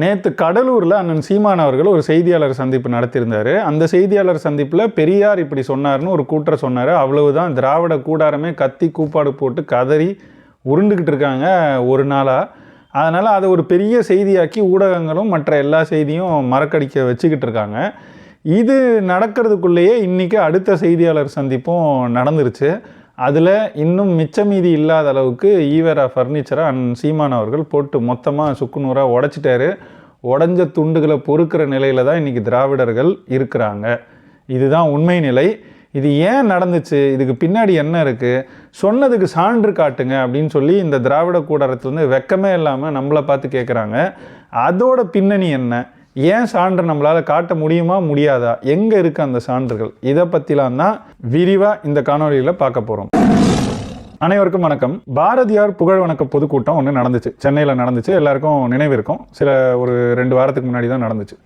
நேற்று கடலூரில் அண்ணன் சீமான் அவர்கள் ஒரு செய்தியாளர் சந்திப்பு நடத்தியிருந்தார். அந்த செய்தியாளர் சந்திப்பில் பெரியார் இப்படி சொன்னார்னு ஒரு கூட்டரை சொன்னார். அவ்வளவுதான். திராவிட கூடாரமே கத்தி கூப்பாடு போட்டு கதறி உருண்டுக்கிட்டு இருக்காங்க ஒரு நாளாக அதனால் அதை ஒரு பெரிய செய்தியாக்கி ஊடகங்களும் மற்ற எல்லா செய்தியும் மறக்கடிக்க வச்சுக்கிட்டு இருக்காங்க. இது நடக்கிறதுக்குள்ளேயே இன்றைக்கி அடுத்த செய்தியாளர் சந்திப்பும் நடந்துருச்சு. அதில் இன்னும் மிச்ச மீதி இல்லாத அளவுக்கு ஈவேரா ஃபர்னிச்சரை அன் சீமான் அவர்கள் போட்டு மொத்தமாக சுக்குநூறாக உடச்சிட்டாரு. உடஞ்ச துண்டுகளை பொறுக்கிற நிலையில் தான் இன்றைக்கி திராவிடர்கள் இருக்கிறாங்க. இதுதான் உண்மை நிலை. இது ஏன் நடந்துச்சு? இதுக்கு பின்னாடி என்ன இருக்குது சொன்னதுக்கு சான்று காட்டுங்க அப்படின்னு சொல்லி இந்த திராவிட கூடாரத்துலேருந்து வெக்கமே இல்லாமல் நம்மளை பார்த்து கேட்குறாங்க அதோட பின்னணி என்ன? ஏன் சான்று நம்மளால் காட்ட முடியுமா முடியாதா? எங்கே இருக்குது அந்த சான்றுகள்? இதை பற்றிலாம் தான் விரிவாக இந்த காணொலியில் பார்க்க போகிறோம் அனைவருக்கும் வணக்கம். பாரதியார் புகழ் வணக்க பொதுக்கூட்டம் ஒன்று நடந்துச்சு. சென்னையில் நடந்துச்சு. எல்லாருக்கும் நினைவு இருக்கும். சில ஒரு ரெண்டு வாரத்துக்கு முன்னாடி தான் நடந்துச்சு.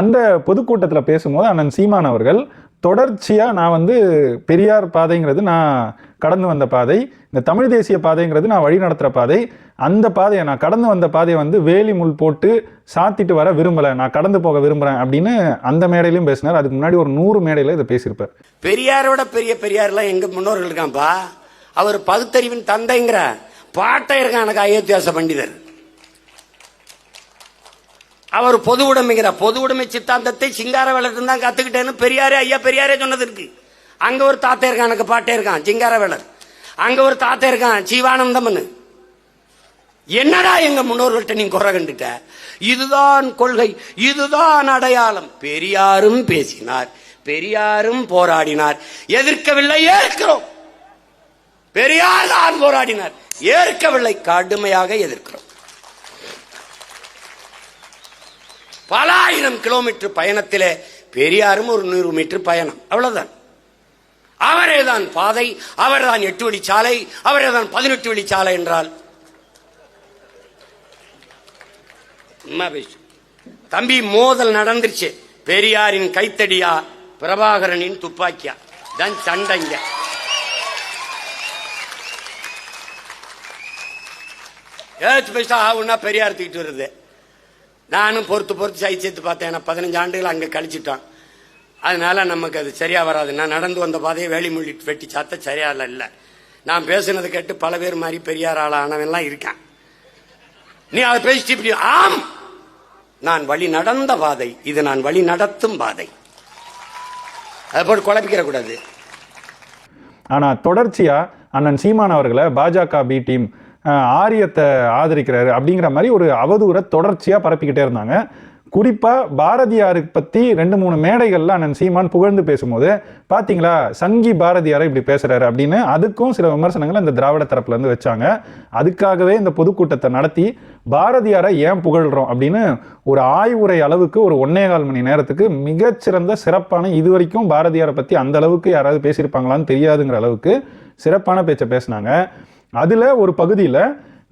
அந்த பொதுக்கூட்டத்தில் பேசும்போது அண்ணன் சீமான் அவர்கள் தொடர்ச்சியாக நான் வந்து பெரியார் பாதைங்கிறது நான் கடந்து வந்த பாதை. இந்த தமிழ் தேசிய பாதைங்கிறது நான் வழி நடத்துகிற பாதை. அந்த பாதையை நான் கடந்து வந்த பாதையை வந்து வேலி முள் போட்டு சாத்திட்டு வர விரும்பலை. நான் கடந்து போக விரும்புகிறேன் அப்படின்னு அந்த மேடையிலையும் பேசினார். அதுக்கு முன்னாடி ஒரு நூறு மேடையில் இதை பேசியிருப்பார். பெரியாரோட பெரிய பெரியார்லாம் எங்கள் முன்னோர்கள் இருக்கான்ப்பா அவர் பகுத்தறிவின் தந்தைங்கிற பாட்டை இருக்கான் எனக்கு அயோத்தியாச பண்டிதர். அவர் பொது உடைமைங்கிற பொது உடைமை சித்தாந்தத்தை சிங்கார வேலர் தான் கத்துக்கிட்டேன்னு பெரியாரே ஐயா பெரியாரே சொன்னது இருக்கு. அங்க ஒரு தாத்தா இருக்கான் எனக்கு பாட்டே இருக்கான் சிங்கார வேலர். அங்க ஒரு தாத்தா இருக்கான் ஜீவானந்தம்னு. என்னடா எங்க முன்னோர்கள்ட்ட நீ குறை கண்டுட்ட? இதுதான் கொள்கை இதுதான் அடையாளம். பெரியாரும் பேசினார் பெரியாரும் போராடினார். எதிர்க்கவில்லை ஏற்கிறோம். பெரியார் தான் போராடினார். ஏற்கவில்லை கடுமையாக எதிர்க்கிறோம். பல ஆயிரம் கிலோமீட்டர் பயணத்திலே பெரியாரும் ஒரு நூறு மீட்டர் பயணம். அவ்வளவுதான். அவரே தான் பாதை அவர்தான் எட்டு வழி சாலை அவரே தான் பதினெட்டு வழி சாலை என்றால். தம்பி மோதல் நடந்துருச்சு. பெரியாரின் கைத்தடியா பிரபாகரனின் துப்பாக்கியா? தான் சண்டைங்க ஏச்சு பைசா ஆகுன்னா பெரியார் தூக்கிட்டு வருது. நானும் பொறுத்து பொறுத்து சைச்சேத்து பார்த்தேன். பதினஞ்சு ஆண்டுகள் அங்கே கழிச்சிட்டோம். அதனால நமக்கு அது சரியா வராது. நான் நடந்து வந்த பாதையை வேலி மொழி வெட்டி சாத்த சரியா இல்லை. நான் பேசுனதை கேட்டு பல பேர் மாதிரி பெரியார் ஆளானவன்லாம் இருக்கான். நீ அதை பேசிட்டு இப்படி ஆம்! நான் வழி நடந்த பாதை இது நான் வழி நடத்தும் பாதை. அதை போட்டு குழப்பிக்கிற கூடாது. ஆனால் தொடர்ச்சியாக அண்ணன் சீமான் அவர்களை பாஜக பி டீம் ஆரியத்தை ஆதரிக்கிறாரு அப்படிங்கிற மாதிரி ஒரு அவதூறை தொடர்ச்சியாக பரப்பிக்கிட்டே இருந்தாங்க. குறிப்பாக பாரதியாரை பற்றி ரெண்டு மூணு மேடைகளில் அண்ணன் சீமான் புகழ்ந்து பேசும்போது பார்த்தீங்களா சங்கி பாரதியாரை இப்படி பேசுகிறாரு அப்படின்னு அதுக்கும் சில விமர்சனங்களை இந்த திராவிட தரப்புலேருந்து வச்சாங்க. அதுக்காகவே இந்த பொதுக்கூட்டத்தை நடத்தி பாரதியாரை ஏன் புகழ்கிறோம் அப்படின்னு ஒரு ஆய்வுரை அளவுக்கு ஒரு ஒன்னே கால் மணி நேரத்துக்கு மிகச்சிறந்த சிறப்பான இது வரைக்கும் பாரதியாரை பற்றி அந்த அளவுக்கு யாராவது பேசியிருப்பாங்களான்னு தெரியாதுங்கிற அளவுக்கு சிறப்பான பேச்சை பேசினாங்க. அதில் ஒரு பகுதியில்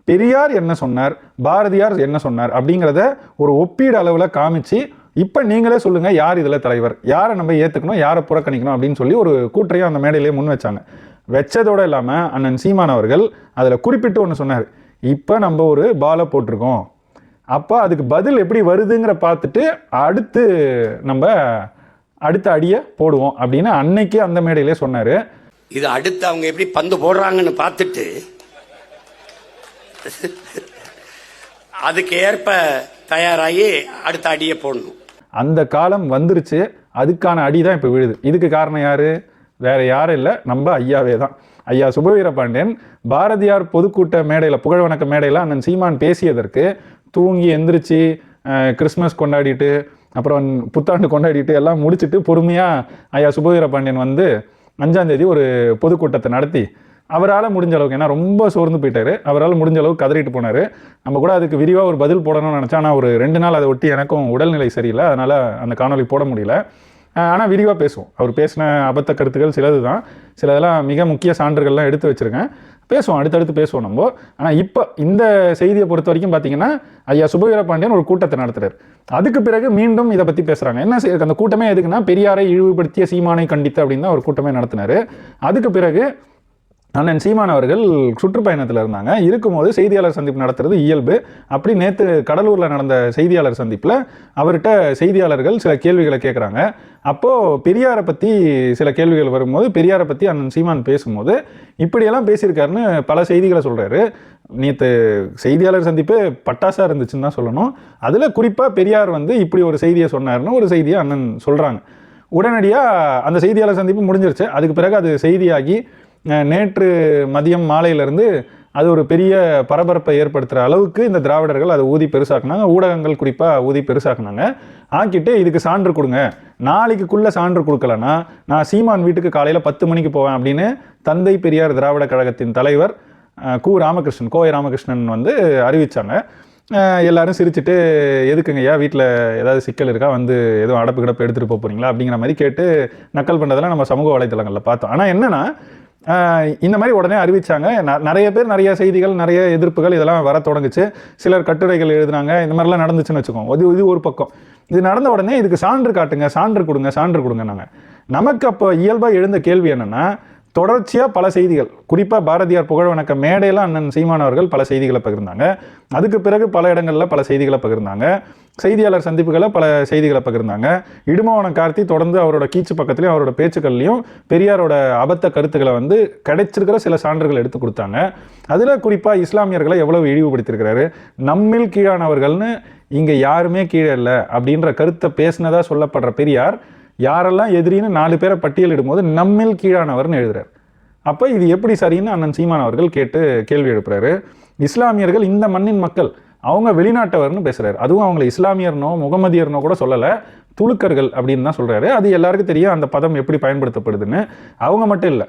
பெரியார் என்ன சொன்னார்? பாரதியார் என்ன சொன்னார்? அப்படிங்கிறத ஒரு ஒப்பீடு அளவில் காமிச்சு இப்போ நீங்களே சொல்லுங்கள் யார் இதில் தலைவர்? யாரை நம்ம ஏற்றுக்கணும் யாரை புறக்கணிக்கணும் அப்படின்னு சொல்லி ஒரு கூற்றையும் அந்த மேடையிலேயே முன் வச்சாங்க. வச்சதோடு இல்லாமல் அண்ணன் சீமான் அவர்கள் அதில் குறிப்பிட்டு ஒன்று சொன்னார். இப்போ நம்ம ஒரு பாலை போட்டிருக்கோம். அப்போ அதுக்கு பதில் எப்படி வருதுங்கிற பார்த்துட்டு அடுத்து நம்ம அடுத்த அடியை போடுவோம் அப்படின்னு அன்னைக்கு அந்த மேடையிலே சொன்னார். இது அடுத்து அவங்க எப்படி பந்து போடுறாங்கன்னு பார்த்துட்டு அதுக்கு ஏற்ப தயாராகி அடுத்த அடியை போடணும். அந்த காலம் வந்துருச்சு. அதுக்கான அடி தான் இப்போ விழுது. இதுக்கு காரணம் யாரு? வேற யாரும் இல்லை. நம்ம ஐயாவே தான். ஐயா சுபவீர பாண்டியன் பாரதியார் பொதுக்கூட்ட மேடையில் புகழ் வணக்க மேடையில் அண்ணன் சீமான் பேசியதற்கு தூங்கி எந்திரிச்சு கிறிஸ்மஸ் கொண்டாடிட்டு அப்புறம் புத்தாண்டு கொண்டாடிட்டு எல்லாம் முடிச்சுட்டு பொறுமையாக ஐயா சுபவீர பாண்டியன் வந்து அஞ்சாந்தேதி ஒரு பொதுக்கூட்டத்தை நடத்தி அவரால் முடிஞ்ச அளவுக்கு ஏன்னா ரொம்ப சோர்ந்து போயிட்டாரு. அவரால் முடிஞ்ச அளவுக்கு கதறிட்டு போனார். நம்ம கூட அதுக்கு விரிவாக ஒரு பதில் போடணும்னு நினச்சா ஆனால் ஒரு ரெண்டு நாள் அதை ஒட்டி எனக்கும் உடல்நிலை சரியில்லை. அதனால் அந்த காணொளி போட முடியல. ஆனால் விரிவாக பேசுவோம். அவர் பேசின அபத்த கருத்துக்கள் சிலது தான் சிலதெல்லாம் மிக முக்கிய சான்றுகள்லாம் எடுத்து வச்சுருக்கேன். பேசுவோம். அடுத்தடுத்து பேசுவோம் நம்ம. ஆனால் இப்போ இந்த செய்தியை பொறுத்த வரைக்கும் பார்த்தீங்கன்னா ஐயா சுபவீர பாண்டியன் ஒரு கூட்டத்தை நடத்துகிறார் அதுக்கு பிறகு மீண்டும் இதை பற்றி பேசுகிறாங்க என்ன அந்த கூட்டமே எதுக்குன்னா பெரியாரை இழிவுபடுத்திய சீமானை கண்டித்து அப்படின்னு தான் ஒரு கூட்டமே நடத்தினாரு. அதுக்கு பிறகு அண்ணன் சீமான் அவர்கள் சுற்றுப்பயணத்தில் இருந்தாங்க. இருக்கும்போது செய்தியாளர் சந்திப்பு நடத்துறது இயல்பு. அப்படி நேற்று கடலூரில் நடந்த செய்தியாளர் சந்திப்பில் அவர்கிட்ட செய்தியாளர்கள் சில கேள்விகளை கேட்குறாங்க அப்போது பெரியாரை பற்றி சில கேள்விகள் வரும்போது பெரியாரை பற்றி அண்ணன் சீமான் பேசும்போது இப்படியெல்லாம் பேசியிருக்காருன்னு பல செய்திகளை சொல்கிறாரு நேற்று செய்தியாளர் சந்திப்பு பட்டாசாக இருந்துச்சுன்னு தான் சொல்லணும். அதில் குறிப்பாக பெரியார் வந்து இப்படி ஒரு செய்தியை சொன்னார்னு ஒரு செய்தியை அண்ணன் சொல்கிறாங்க உடனடியாக அந்த செய்தியாளர் சந்திப்பு முடிஞ்சிருச்சு. அதுக்கு பிறகு அது செய்தியாகி நேற்று மதியம் மாலையிலேருந்து அது ஒரு பெரிய பரபரப்பை ஏற்படுத்துகிற அளவுக்கு இந்த திராவிடர்கள் அதை ஊதி பெருசாக்குனாங்க. ஊடகங்கள் குறிப்பாக ஊதி பெருசாக்குனாங்க. ஆக்கிட்டு இதுக்கு சான்று கொடுங்க. நாளைக்குள்ளே சான்று கொடுக்கலன்னா நான் சீமான் வீட்டுக்கு காலையில் பத்து மணிக்கு போவேன் அப்படின்னு தந்தை பெரியார் திராவிட கழகத்தின் தலைவர் கு ராமகிருஷ்ணன் கோவை ராமகிருஷ்ணன் வந்து அறிவித்தாங்க எல்லாரும் சிரிச்சுட்டு எதுக்குங்க ஐயா வீட்டில் ஏதாவது சிக்கல் இருக்கா? வந்து எதுவும் அடப்பு கிடப்பு எடுத்துகிட்டு போக அப்படிங்கிற மாதிரி கேட்டு நக்கல் பண்ணுறதெல்லாம் நம்ம சமூக வலைத்தளங்களில் பார்த்தோம். ஆனால் என்னென்னா இந்த மாதிரி உடனே அறிவித்தாங்க ந- நிறைய பேர் நிறைய செய்திகள் நிறைய எதிர்ப்புகள் இதெல்லாம் வர தொடங்குச்சு. சிலர் கட்டுரைகள் எழுதுனாங்க. இந்த மாதிரிலாம் நடந்துச்சுன்னு வச்சுக்கோங்க. இது இது ஒரு பக்கம். இது நடந்த உடனே இதுக்கு சான்று காட்டுங்க சான்று கொடுங்க சான்று கொடுங்க நாங்கள் நமக்கு அப்போ இயல்பாக எழுந்த கேள்வி என்னென்னா தொடர்ச்சியாக பல செய்திகள் குறிப்பாக பாரதியார் புகழ் வணக்க மேடையில் அண்ணன் சீமானவர்கள் பல செய்திகளை பகிர்ந்தாங்க. அதுக்கு பிறகு பல இடங்களில் பல செய்திகளை பகிர்ந்தாங்க. செய்தியாளர் சந்திப்புகளை பல செய்திகளை பகிர்ந்தாங்க. இடுமவனம் கார்த்தி தொடர்ந்து அவரோட கீச்சு பக்கத்துலையும் அவரோட பேச்சுக்கள்லையும் பெரியாரோட அபத்த கருத்துக்களை வந்து கிடைச்சிருக்கிற சில சான்றுகள் எடுத்து கொடுத்தாங்க. அதில் குறிப்பாக இஸ்லாமியர்களை எவ்வளவு இழிவுபடுத்தியிருக்கிறாரு? நம்மில் கீழானவர்கள்னு இங்கே யாருமே கீழே இல்லை அப்படின்ற கருத்தை பேசினதாக சொல்லப்படுற பெரியார் யாரெல்லாம் எதிரின்னு நாலு பேரை பட்டியலிடும் போது நம்மில் கீழானவர்னு எழுதுறாரு. அப்போ இது எப்படி சரின்னு அண்ணன் சீமான் அவர்கள் கேட்டு கேள்வி எழுப்புறாரு. இஸ்லாமியர்கள் இந்த மண்ணின் மக்கள் அவங்க வெளிநாட்டவர்னு பேசுகிறாரு அதுவும் அவங்களை இஸ்லாமியர்னோ முகமதியர்னோ கூட சொல்லலை. துலுக்கர்கள் அப்படின்னு தான் சொல்கிறாரு அது எல்லாருக்கும் தெரியும் அந்த பதம் எப்படி பயன்படுத்தப்படுதுன்னு. அவங்க மட்டும் இல்லை.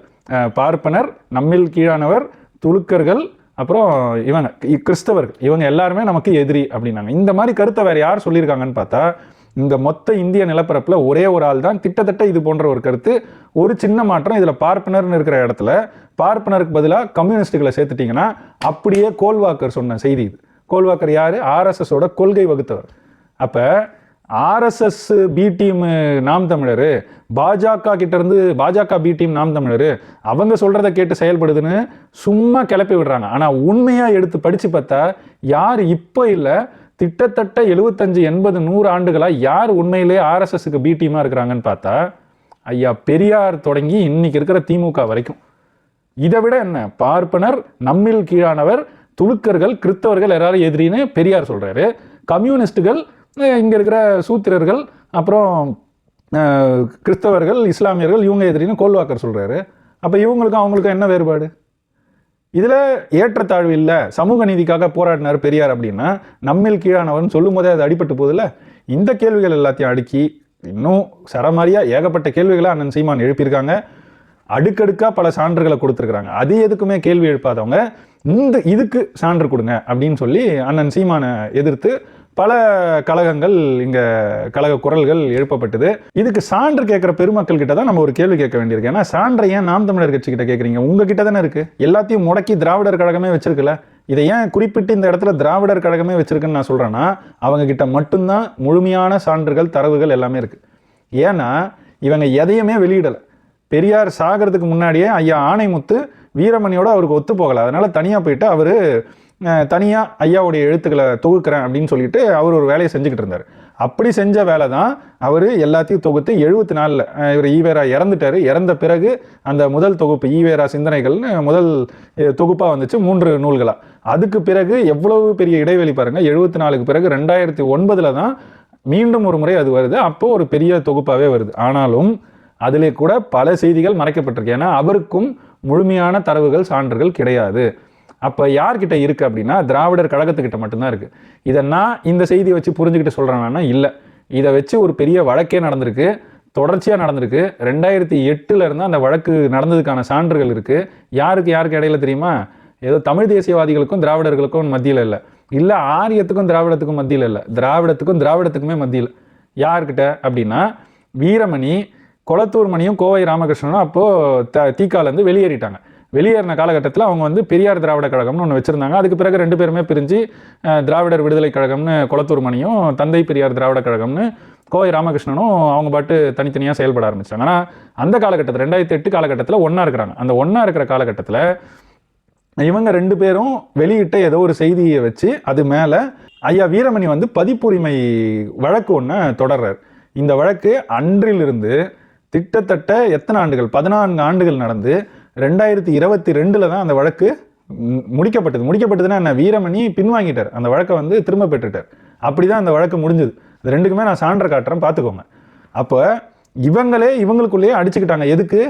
பார்ப்பனர் நம்மில் கீழானவர் துலுக்கர்கள் அப்புறம் இவங்க இ- கிறிஸ்தவர்கள். இவங்க எல்லாருமே நமக்கு எதிரி அப்படின்னாங்க. இந்த மாதிரி கருத்தை வேறு யார் சொல்லியிருக்காங்கன்னு பார்த்தா இந்த மொத்த இந்திய நிலப்பரப்பில் ஒரே ஒரு ஆள் தான். கிட்டத்தட்ட இது போன்ற ஒரு கருத்து. ஒரு சின்ன மாற்றம் இதில் பார்ப்பனர்னு இருக்கிற இடத்துல பார்ப்பனருக்கு பதிலாக கம்யூனிஸ்டுகளை சேர்த்துட்டிங்கன்னா அப்படியே கோல்வாக்கர் சொன்ன செய்தி இது. கோல்வாக்கர் யார்? ஆர்எஸ்எஸோட கொள்கை வகுத்தவர். அப்போ ஆர்எஸ்எஸ் பி டீம் நாம் தமிழர் பாஜக கிட்டேருந்து பாஜக பி டீம் நாம் தமிழர் அவங்க சொல்கிறத கேட்டு செயல்படுதுன்னு சும்மா கிளப்பி விடுறாங்க. ஆனால் உண்மையாக எடுத்து படித்து பார்த்தா யார் இப்போ இல்லை கிட்டத்தட்ட எழுபத்தஞ்சு எண்பது நூறு ஆண்டுகளாக யார் உண்மையிலே ஆர்எஸ்எஸ்க்கு பி டீமாக இருக்கிறாங்கன்னு பார்த்தா ஐயா பெரியார் தொடங்கி இன்னைக்கு இருக்கிற திமுக வரைக்கும். இதை விட என்ன? பார்ப்பனர் நம்மில் கீழானவர் துலுக்கர்கள் கிறித்தவர்கள் எல்லாரும் எதிரின்னு பெரியார் சொல்கிறாரு கம்யூனிஸ்டுகள் இங்கே இருக்கிற சூத்திரர்கள் அப்புறம் கிறிஸ்தவர்கள் இஸ்லாமியர்கள் இவங்க எதிரின்னு கோல்வாக்கர் சொல்கிறாரு அப்போ இவங்களுக்கும் அவங்களுக்கும் என்ன வேறுபாடு? இதில் ஏற்றத்தாழ்வு இல்லை. சமூக நீதிக்காக போராடினார் பெரியார் அப்படின்னா நம்மில் கீழானவர்னு சொல்லும் போதே அது அடிபட்டு போதில்ல இந்த கேள்விகள் எல்லாத்தையும் அடுக்கி இன்னும் சரமாரியாக ஏகப்பட்ட கேள்விகளை அண்ணன் சீமான் எழுப்பியிருக்காங்க. அடுக்கடுக்காக பல சான்றுகளை கொடுத்துருக்குறாங்க. அது எதுக்குமே கேள்வி எழுப்பாதவங்க. இந்த இதுக்கு சான்று கொடுங்க அப்படின்னு சொல்லி அண்ணன் சீமானை எதிர்த்து பல கழகங்கள் இங்கே கழக குரல்கள் எழுப்பப்பட்டது. இதுக்கு சான்று கேட்குற பெருமக்கள் கிட்ட தான் நம்ம ஒரு கேள்வி கேட்க வேண்டியிருக்கு. ஏன்னா சான்றை ஏன் நாம் தமிழர் கட்சி கிட்ட கேட்குறீங்க? உங்ககிட்ட தானே இருக்குது எல்லாத்தையும் முடக்கி திராவிடர் கழகமே வச்சிருக்கல இதை ஏன் குறிப்பிட்டு இந்த இடத்துல திராவிடர் கழகமே வச்சிருக்குன்னு நான் சொல்கிறேன்னா அவங்க கிட்ட மட்டும்தான் முழுமையான சான்றுகள் தரவுகள் எல்லாமே இருக்குது ஏன்னா இவங்க எதையுமே வெளியிடலை. பெரியார் சாகிறதுக்கு முன்னாடியே ஐயா ஆணைமுத்து வீரமணியோட அவருக்கு ஒத்து போகலை. அதனால் தனியாக போயிட்டு அவர் தனியாக ஐயாவுடைய எழுத்துக்களை தொகுக்கிறேன் அப்படின்னு சொல்லிட்டு அவர் ஒரு வேலையை செஞ்சுக்கிட்டு இருந்தார். அப்படி செஞ்ச வேலை தான் அவர் எல்லாத்தையும் தொகுத்து எழுபத்தி நாலில் இவர் ஈவேரா இறந்துட்டாரு. இறந்த பிறகு அந்த முதல் தொகுப்பு ஈவேரா சிந்தனைகள்னு முதல் தொகுப்பாக வந்துச்சு மூன்று நூல்களாக அதுக்கு பிறகு எவ்வளவு பெரிய இடைவெளி பாருங்கள் எழுபத்தி நாலுக்கு பிறகு ரெண்டாயிரத்தி ஒன்பதில் தான் மீண்டும் ஒரு முறை அது வருது. அப்போது ஒரு பெரிய தொகுப்பாகவே வருது. ஆனாலும் அதிலே கூட பல செய்திகள் மறைக்கப்பட்டிருக்கு. ஏன்னா அவருக்கும் முழுமையான தரவுகள் சான்றுகள் கிடையாது. அப்போ யார்கிட்ட இருக்குது அப்படின்னா திராவிடர் கழகத்துக்கிட்ட மட்டும்தான் இருக்குது இதை நான் இந்த செய்தியை வச்சு புரிஞ்சுக்கிட்டு சொல்கிறேன்னா இல்லை. இதை வச்சு ஒரு பெரிய வழக்கே நடந்திருக்கு. தொடர்ச்சியாக நடந்திருக்கு. ரெண்டாயிரத்தி எட்டுலேருந்து அந்த வழக்கு நடந்ததுக்கான சான்றுகள் இருக்குது யாருக்கு யாருக்கு இடையில தெரியுமா? ஏதோ தமிழ் தேசியவாதிகளுக்கும் திராவிடர்களுக்கும் மத்தியில் இல்லை. இல்லை ஆரியத்துக்கும் திராவிடத்துக்கும் மத்தியில் இல்லை. திராவிடத்துக்கும் திராவிடத்துக்குமே மத்தியில். யார்கிட்ட அப்படின்னா வீரமணி கொளத்தூர் மணியும் கோவை ராமகிருஷ்ணனும் அப்போது த தீக்காலேருந்து வெளியேறிட்டாங்க. வெளியேறின காலகட்டத்தில் அவங்க வந்து பெரியார் திராவிட கழகம்னு ஒன்று வச்சுருந்தாங்க. அதுக்கு பிறகு ரெண்டு பேருமே பிரிஞ்சு திராவிடர் விடுதலை கழகம்னு கொளத்தூர் மணியும் தந்தை பெரியார் திராவிட கழகம்னு கோவை ராமகிருஷ்ணனும் அவங்க பாட்டு தனித்தனியாக செயல்பட ஆரம்பிச்சாங்க. ஆனால் அந்த காலகட்டத்தில் ரெண்டாயிரத்தி எட்டு காலகட்டத்தில் ஒன்றா இருக்கிறாங்க. அந்த ஒன்றா இருக்கிற காலகட்டத்தில் இவங்க ரெண்டு பேரும் வெளியிட்ட ஏதோ ஒரு செய்தியை வச்சு அது மேலே ஐயா வீரமணி வந்து பதிப்புரிமை வழக்கு ஒன்று தொடர்றார். இந்த வழக்கு அன்றிலிருந்து கிட்டத்தட்ட எத்தனை ஆண்டுகள்? பதினான்கு ஆண்டுகள் நடந்து ரெண்டாயிரத்தி இருபத்தி ரெண்டில் தான் அந்த வழக்கு முடிக்கப்பட்டது. முடிக்கப்பட்டதுன்னா என்ன? வீரமணி பின்வாங்கிட்டார். அந்த வழக்கை வந்து திரும்ப பெற்றுட்டார். அப்படி தான் அந்த வழக்கு முடிஞ்சது. அது ரெண்டுக்குமே நான் சான்ற காட்டுறேன். பார்த்துக்கோங்க. அப்போ இவங்களே இவங்களுக்குள்ளேயே அடிச்சுக்கிட்டாங்க. எதுக்கு?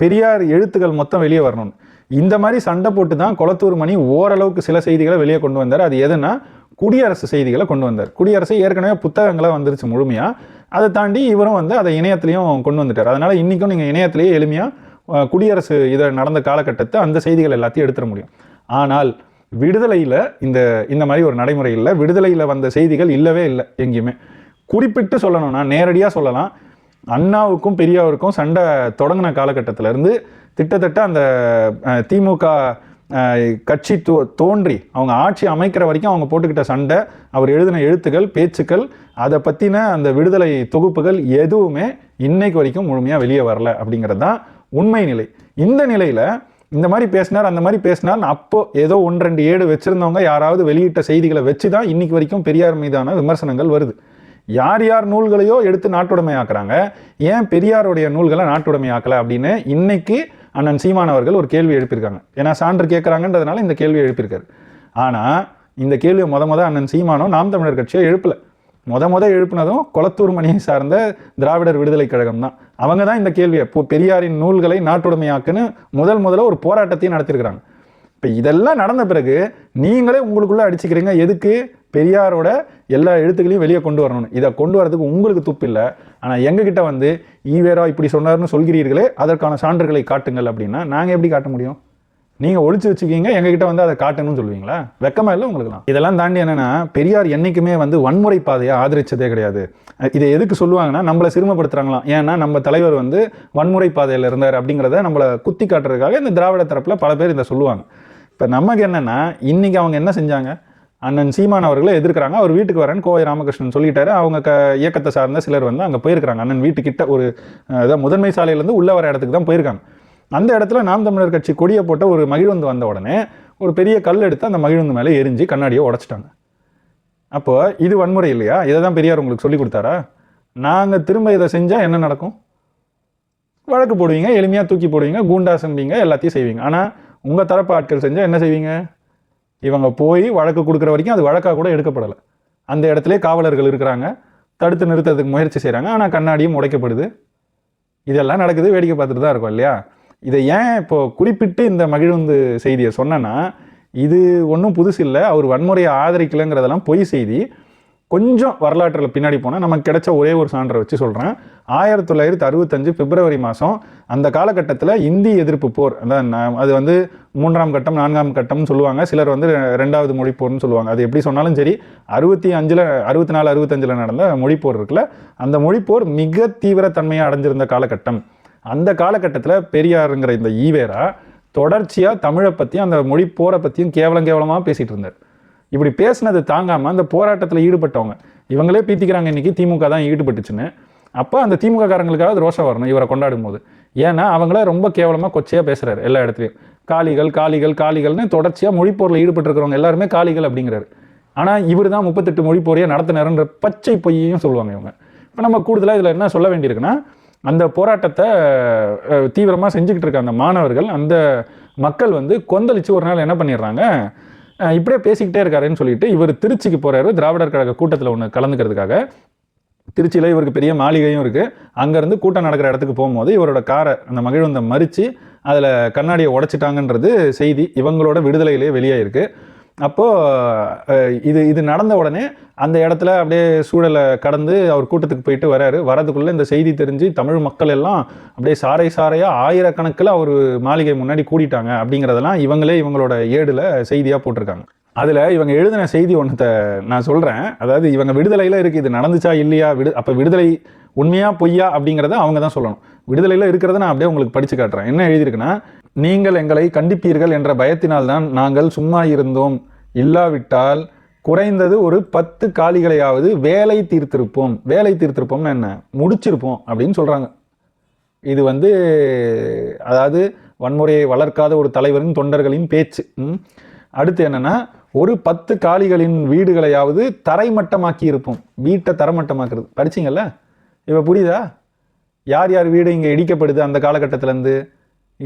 பெரியார் எழுத்துக்கள் மொத்தம் வெளியே வரணும்னு. இந்த மாதிரி சண்டை போட்டு தான் கொளத்தூர் மணி ஓரளவுக்கு சில செய்திகளை வெளியே கொண்டு வந்தார். அது எதுனா குடியரசு செய்திகளை கொண்டு வந்தார். குடியரசு ஏற்கனவே புத்தகங்களாக வந்துருச்சு முழுமையாக அதை தாண்டி இவரும் வந்து அதை இணையத்துலேயும் கொண்டு வந்துட்டார். அதனால் இன்றைக்கும் நீங்கள் இணையத்திலேயே எளிமையாக குடியரசு இதை நடந்த காலகட்டத்தை அந்த செய்திகள் எல்லாத்தையும் எடுத்துட முடியும். ஆனால் விடுதலையில் இந்த இந்த மாதிரி ஒரு நடைமுறை இல்லை. விடுதலையில் வந்த செய்திகள் இல்லவே இல்லை எங்கேயுமே. குறிப்பிட்டு சொல்லணும்னா நேரடியாக சொல்லலாம். அண்ணாவுக்கும் பெரியாவுக்கும் சண்டை தொடங்கின காலகட்டத்திலேருந்து திட்டத்தட்ட அந்த திமுக கட்சி தோ தோன்றி அவங்க ஆட்சி அமைக்கிற வரைக்கும் அவங்க போட்டுக்கிட்ட சண்டை அவர் எழுதின எழுத்துக்கள் பேச்சுக்கள் அதை பற்றின அந்த விடுதலை தொகுப்புகள் எதுவுமே இன்னைக்கு வரைக்கும் முழுமையாக வெளியே வரல அப்படிங்கிறது தான் உண்மை நிலை. இந்த நிலையில் இந்த மாதிரி பேசினார் அந்த மாதிரி பேசினார் அப்போ ஏதோ ஒன்று ரெண்டு ஏடு வச்சுருந்தவங்க யாராவது வெளியிட்ட செய்திகளை வச்சு தான் இன்னைக்கு வரைக்கும் பெரியார் மீதான விமர்சனங்கள் வருது. யார் யார் நூல்களையோ எடுத்து நாட்டுடைமையாக்குறாங்க ஏன் பெரியாருடைய நூல்களை நாட்டுடைமையாக்கலை அப்படின்னு இன்னைக்கு அண்ணன் சீமான் அவர்கள் ஒரு கேள்வி எழுப்பியிருக்காங்க. ஏன்னா சான்று கேட்குறாங்கன்றதுனால இந்த கேள்வி எழுப்பியிருக்காரு. ஆனால் இந்த கேள்வியை முத முத அண்ணன் சீமானோ நாம் தமிழர் கட்சியை எழுப்பலை. முத முத எழுப்பினதும் கொளத்தூர் மணியை சார்ந்த திராவிடர் விடுதலை கழகம் தான். அவங்க தான் இந்த கேள்வியை இப்போ பெரியாரின் நூல்களை நாட்டுடைமையாக்குன்னு முதல் முதல்ல ஒரு போராட்டத்தையும் நடத்தியிருக்கிறாங்க. இப்போ இதெல்லாம் நடந்த பிறகு நீங்களே உங்களுக்குள்ளே அடிச்சுக்கிறீங்க. எதுக்கு? பெரியாரோட எல்லா எழுத்துக்களையும் வெளியே கொண்டு வரணும். இதை கொண்டு வரதுக்கு உங்களுக்கு துப்பு இல்லை. ஆனால் எங்ககிட்ட வந்து ஈவேரா இப்படி சொன்னார்னு சொல்கிறீர்களே அதற்கான சான்றுகளை காட்டுங்கள் அப்படின்னா நாங்கள் எப்படி காட்ட முடியும்? நீங்கள் ஒழிச்சு வச்சுக்கிங்க எங்ககிட்ட வந்து அதை காட்டணும்னு சொல்லுவீங்களா? வெக்கமாக இல்லை உங்களுக்குலாம் இதெல்லாம் தாண்டி என்னென்னா பெரியார் என்றைக்குமே வந்து வன்முறை பாதையை ஆதரிச்சதே கிடையாது. இதை எதுக்கு சொல்லுவாங்கன்னா நம்மளை சிறுமப்படுத்துகிறாங்களாம் ஏன்னா நம்ம தலைவர் வந்து வன்முறை பாதையில் இருந்தார் அப்படிங்கிறத நம்மளை குத்தி காட்டுறதுக்காக இந்த திராவிட தரப்பில் பல பேர் இதை சொல்லுவாங்க. இப்போ நமக்கு என்னென்னா இன்றைக்கி அவங்க என்ன செஞ்சாங்க? அண்ணன் சீமான் அவர்களை எதிர்க்கிறாங்க. அவர் வீட்டுக்கு வரேன்னு கோவை ராமகிருஷ்ணன் சொல்லிட்டாரு. அவங்க க இயக்கத்தை சார்ந்த சிலர் வந்து அங்கே போயிருக்கிறாங்க. அண்ணன் வீட்டுக்கிட்ட ஒரு அதாவது அதான் முதன்மை சாலையிலேருந்து உள்ள வர இடத்துக்கு தான் போயிருக்காங்க. அந்த இடத்துல நாம் தமிழர் கட்சி கொடியை போட்ட ஒரு மகிழ்வந்து வந்த உடனே ஒரு பெரிய கல் எடுத்து அந்த மகிழ்வந்து மேலே எரிஞ்சு கண்ணாடியை உடச்சிட்டாங்க. அப்போ இது வன்முறை இல்லையா? இதை தான் பெரியார் உங்களுக்கு சொல்லி கொடுத்தாரா? நாங்கள் திரும்ப இதை செஞ்சால் என்ன நடக்கும்? வழக்கு போடுவீங்க எளிமையாக தூக்கி போடுவீங்க கூண்டா கூண்டாசம்பிங்க எல்லாத்தையும் செய்வீங்க. ஆனால் உங்கள் தரப்பு ஆட்கள் செஞ்சால் என்ன செய்வீங்க? இவங்க போய் வழக்கு கொடுக்குற வரைக்கும் அது வழக்காக கூட எடுக்கப்படலை. அந்த இடத்துல காவலர்கள் இருக்கிறாங்க. தடுத்து நிறுத்துறதுக்கு முயற்சி செய்கிறாங்க ஆனால் கண்ணாடியும் உடைக்கப்படுது. இதெல்லாம் நடக்குது. வேடிக்கை பார்த்துட்டு தான் இருக்கும் இல்லையா? இதை ஏன் இப்போது குறிப்பிட்டு இந்த மகிழுந்து செய்தியை சொன்னேன்னா இது ஒன்றும் புதுசு இல்லை. அவர் வன்முறையை ஆதரிக்கலைங்கிறதெல்லாம் பொய் செய்தி. கொஞ்சம் வரலாற்றில் பின்னாடி போனால் நமக்கு கிடைச்ச ஒரே ஒரு சான்றை வச்சு சொல்கிறேன் ஆயிரத்தி தொள்ளாயிரத்தி அறுபத்தஞ்சு பிப்ரவரி மாதம் அந்த காலகட்டத்தில் இந்தி எதிர்ப்பு போர் அதான் அது வந்து மூன்றாம் கட்டம் நான்காம் கட்டம்னு சொல்லுவாங்க. சிலர் வந்து ரெண்டாவது ரெண்டாவது மொழிப்போர்னு சொல்லுவாங்க. அது எப்படி சொன்னாலும் சரி அறுபத்தி அஞ்சில் அறுபத்தி நாலு அறுபத்தஞ்சில் நடந்த மொழிப்போர் இருக்குல்ல அந்த மொழிப்போர் மிக தீவிர தன்மையாக அடைஞ்சிருந்த காலகட்டம். அந்த காலகட்டத்தில் பெரியாருங்கிற இந்த ஈவேரா தொடர்ச்சியாக தமிழை பற்றியும் அந்த மொழி போரை பற்றியும் கேவலம் கேவலமாக பேசிகிட்டு இருந்தார். இப்படி பேசினது தாங்காமல் அந்த போராட்டத்தில் ஈடுபட்டவங்க. இவங்களே பீத்திக்கிறாங்க இன்றைக்கி திமுக தான் ஈடுபட்டுச்சுன்னு. அப்போ அந்த திமுக காரங்களுக்காவது ரோஷம் வரணும் இவரை கொண்டாடும் போது ஏன்னா அவங்கள ரொம்ப கேவலமாக கொச்சையாக பேசுகிறாரு எல்லா இடத்துலையும். காளிகள் காளிகள் காளிகள்னு தொடர்ச்சியாக மொழிப்போரில் ஈடுபட்டிருக்கிறவங்க எல்லாருமே காளிகள் அப்படிங்கிறாரு. ஆனால் இவர் தான் முப்பத்தெட்டு மொழிப்போரையை நடத்தினாருன்ற பச்சை பொய்யையும் சொல்லுவாங்க இவங்க. இப்போ நம்ம கூடுதலாக இதில் என்ன சொல்ல வேண்டியிருக்குன்னா அந்த போராட்டத்தை தீவிரமாக செஞ்சுக்கிட்டு இருக்க அந்த மாணவர்கள் அந்த மக்கள் வந்து கொந்தளிச்சு ஒரு நாள் என்ன பண்ணிடுறாங்க இப்படியே பேசிக்கிட்டே இருக்காருன்னு சொல்லிட்டு இவர் திருச்சிக்கு போகிறாரு திராவிடர் கழக கூட்டத்தில் ஒன்று கலந்துக்கிறதுக்காக. திருச்சியில் இவருக்கு பெரிய மாளிகையும் இருக்குது அங்கேருந்து கூட்டம் நடக்கிற இடத்துக்கு போகும்போது இவரோட காரை அந்த மகிழ்வந்தம் மறித்து அதில் கண்ணாடியை உடைச்சிட்டாங்கன்றது செய்தி இவங்களோட விடுதலையிலே வெளியாயிருக்கு. அப்போது இது இது நடந்த உடனே அந்த இடத்துல அப்படியே சூழலை கடந்து அவர் கூட்டத்துக்கு போயிட்டு வராரு. வரதுக்குள்ளே இந்த செய்தி தெரிஞ்சு தமிழ் மக்கள் எல்லாம் அப்படியே சாறை சாறையாக ஆயிரக்கணக்கில் அவர் மாளிகை முன்னாடி கூடிட்டாங்க அப்படிங்கிறதெல்லாம் இவங்களே இவங்களோட ஏடில் செய்தியாக போட்டிருக்காங்க. அதில் இவங்க எழுதின செய்தி ஒன்றத்தை நான் சொல்கிறேன் அதாவது இவங்க விடுதலையில் இருக்குது இது நடந்துச்சா இல்லையா? விடு அப்போ விடுதலை உண்மையாக பொய்யா அப்படிங்கிறத அவங்க தான் சொல்லணும். விடுதலையில் இருக்கிறத நான் அப்படியே உங்களுக்கு படித்து காட்டுறேன். என்ன எழுதியிருக்குன்னா நீங்கள் எங்களை கண்டிப்பீர்கள் என்ற பயத்தினால்தான் நாங்கள் சும்மா இருந்தோம். இல்லாவிட்டால் குறைந்தது ஒரு பத்து காலிகளையாவது வேலை தீர்த்திருப்போம். வேலை தீர்த்திருப்போம்னு என்ன? முடிச்சிருப்போம் அப்படின்னு சொல்கிறாங்க இது வந்து அதாவது வன்முறையை வளர்க்காத ஒரு தலைவரின் தொண்டர்களின் பேச்சு. ம். அடுத்து என்னென்னா ஒரு பத்து காலிகளின் வீடுகளையாவது தரைமட்டமாக்கி இருப்போம். வீட்டை தரமட்டமாக்குறது. படிச்சிங்கல்ல? இப்போ புரியுதா? யார் யார் வீடு இங்கே இடிக்கப்படுது அந்த காலகட்டத்திலேருந்து?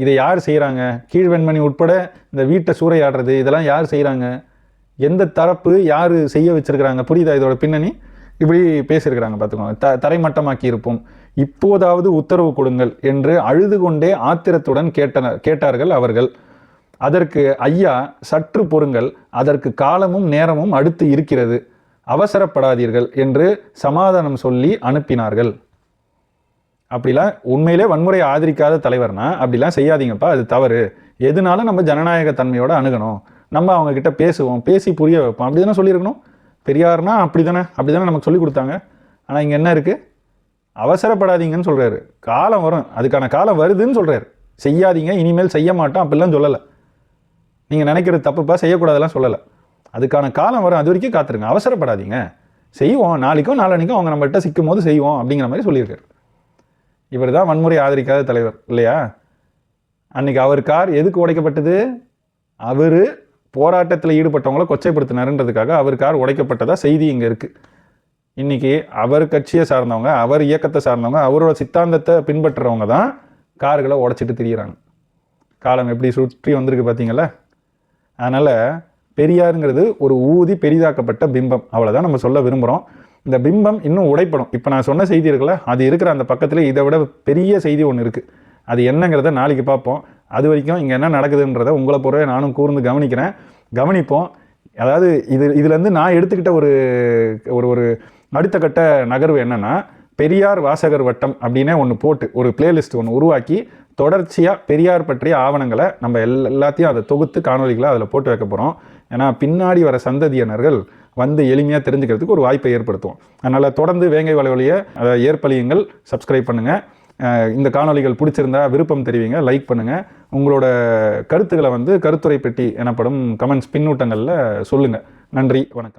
இதை யார் செய்கிறாங்க கீழ்வெண்மணி உட்பட இந்த வீட்டை சூறையாடுறது இதெல்லாம் யார் செய்கிறாங்க எந்த தரப்பு யார் செய்ய வச்சுருக்கிறாங்க? புரியுதா இதோட பின்னணி? இப்படி பேசியிருக்கிறாங்க பார்த்துக்கோங்க. த தரைமட்டமாக்கி இருப்போம் இப்போதாவது உத்தரவு கொடுங்கள் என்று அழுது கொண்டே ஆத்திரத்துடன் கேட்டனர் கேட்டார்கள் அவர்கள். அதற்கு ஐயா சற்று பொறுங்கள். அதற்கு காலமும் நேரமும் அடுத்து இருக்கிறது. அவசரப்படாதீர்கள் என்று சமாதானம் சொல்லி அனுப்பினார்கள். அப்படிலாம் உண்மையிலே வன்முறையை ஆதரிக்காத தலைவர்னா அப்படிலாம் செய்யாதீங்கப்பா அது தவறு. எதுனாலும் நம்ம ஜனநாயக தன்மையோட அணுகணும். நம்ம அவங்க கிட்ட பேசுவோம் பேசி புரிய வைப்போம். அப்படி தானே சொல்லியிருக்கணும்? பெரியார்னா அப்படி தானே அப்படி தானே நமக்கு சொல்லி கொடுத்தாங்க. ஆனால் இங்கே என்ன இருக்குது அவசரப்படாதீங்கன்னு சொல்கிறாரு காலம் வரும். அதுக்கான காலம் வருதுன்னு சொல்கிறாரு செய்யாதீங்க இனிமேல் செய்ய மாட்டோம் அப்படிலாம் சொல்லலை. நீங்கள் நினைக்கிறது தப்புப்பா செய்யக்கூடாதெல்லாம் சொல்லலை. அதுக்கான காலம் வரும். அது வரைக்கும் காத்துருங்க. அவசரப்படாதீங்க. செய்வோம். நாளைக்கும் நாளன்னைக்கும் அவங்க நம்மகிட்ட சிக்கும் போது செய்வோம் அப்படிங்கிற மாதிரி சொல்லியிருக்காரு. இவர் தான் வன்முறை ஆதரிக்காத தலைவர் இல்லையா? அன்னைக்கு அவர் கார் எதுக்கு உடைக்கப்பட்டது? அவர் போராட்டத்தில் ஈடுபட்டவங்கள கொச்சைப்படுத்தினாருன்றதுக்காக அவர் கார் உடைக்கப்பட்டதாக செய்தி இங்கே இருக்குது இன்றைக்கி அவர் கட்சியை சார்ந்தவங்க அவர் இயக்கத்தை சார்ந்தவங்க அவரோட சித்தாந்தத்தை பின்பற்றுறவங்க தான் கார்களை உடைச்சிட்டு திரியிறாங்க. காலம் எப்படி சுற்றி வந்திருக்கு பார்த்தீங்களா அதனால் பெரியாருங்கிறது ஒரு ஊதி பெரிதாக்கப்பட்ட பிம்பம். அவ்வளோதான் நம்ம சொல்ல விரும்புகிறோம் இந்த பிம்பம் இன்னும் உடைப்படும். இப்போ நான் சொன்ன செய்தி இருக்குல்ல அது இருக்கிற அந்த பக்கத்தில் இதை விட பெரிய செய்தி ஒன்று இருக்குது அது என்னங்கிறத நாளைக்கு பார்ப்போம். அது வரைக்கும் இங்கே என்ன நடக்குதுன்றதை உங்களை பொறுவே நானும் கூர்ந்து கவனிக்கிறேன். கவனிப்போம். அதாவது இது இதுலேருந்து நான் எடுத்துக்கிட்ட ஒரு ஒரு ஒரு அடுத்த கட்ட நகர்வு என்னென்னா பெரியார் வாசகர் வட்டம் அப்படின்னே ஒன்று போட்டு ஒரு பிளேலிஸ்ட் ஒன்று உருவாக்கி தொடர்ச்சியாக பெரியார் பற்றிய ஆவணங்களை நம்ம எல்லாத்தையும் அதை தொகுத்து காணொலிகளை அதில் போட்டு வைக்க போகிறோம் ஏன்னா பின்னாடி வர சந்ததியினர்கள் வந்து எளிமையாக தெரிஞ்சுக்கிறதுக்கு ஒரு வாய்ப்பை ஏற்படுத்தும். அதனால் தொடர்ந்து வேங்கை வலைவலியை அதை சப்ஸ்கிரைப் பண்ணுங்கள் இந்த காணொளிகள் பிடிச்சிருந்தா விருப்பம் தெரிவிங்க லைக் பண்ணுங்கள் உங்களோட கருத்துக்களை வந்து கருத்துரை பெட்டி எனப்படும் கமெண்ட்ஸ் பின்னூட்டங்களில் சொல்லுங்கள் நன்றி வணக்கம்.